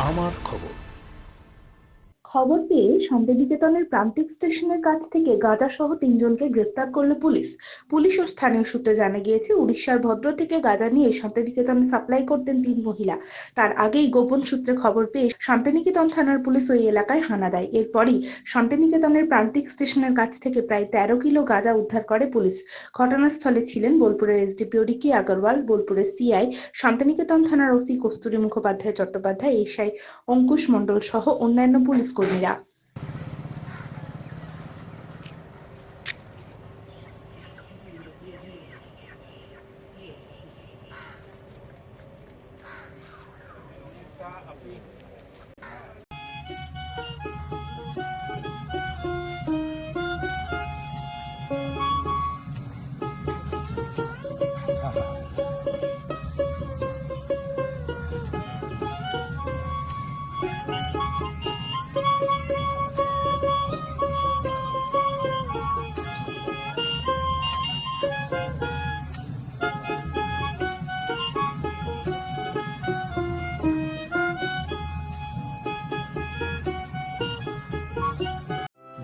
আমার খবর। খবর পেয়ে শান্তিনিকেতনের প্রান্তিক স্টেশনের কাছ থেকে গাঁজা সহ তিনজনকে গ্রেফতার করল পুলিশ। পুলিশ ও স্থানীয় সূত্রে জানা গিয়েছে, উড়িষ্যার ভদ্র থেকে গাঁজা নিয়ে শান্তিনিকেতনে সাপ্লাই করতেন তিন মহিলা। তার আগেই গোপন সূত্রে খবর পেয়ে শান্তিনিকেতন থানার পুলিশ ওই এলাকায় হানা দেয়। এরপরই শান্তিনিকেতনের প্রান্তিক স্টেশনের কাছ থেকে প্রায় তেরো কিলো গাঁজা উদ্ধার করে পুলিশ। ঘটনাস্থলে ছিলেন বোলপুরের এসডিপিও রিকি আগরওয়াল, বোলপুরের সিআই, শান্তিনিকেতন থানার ওসি কস্তুরী মুখোপাধ্যায় চট্টোপাধ্যায়, এসআই অঙ্কুশ মণ্ডল সহ অন্যান্য পুলিশ 바꿉니다.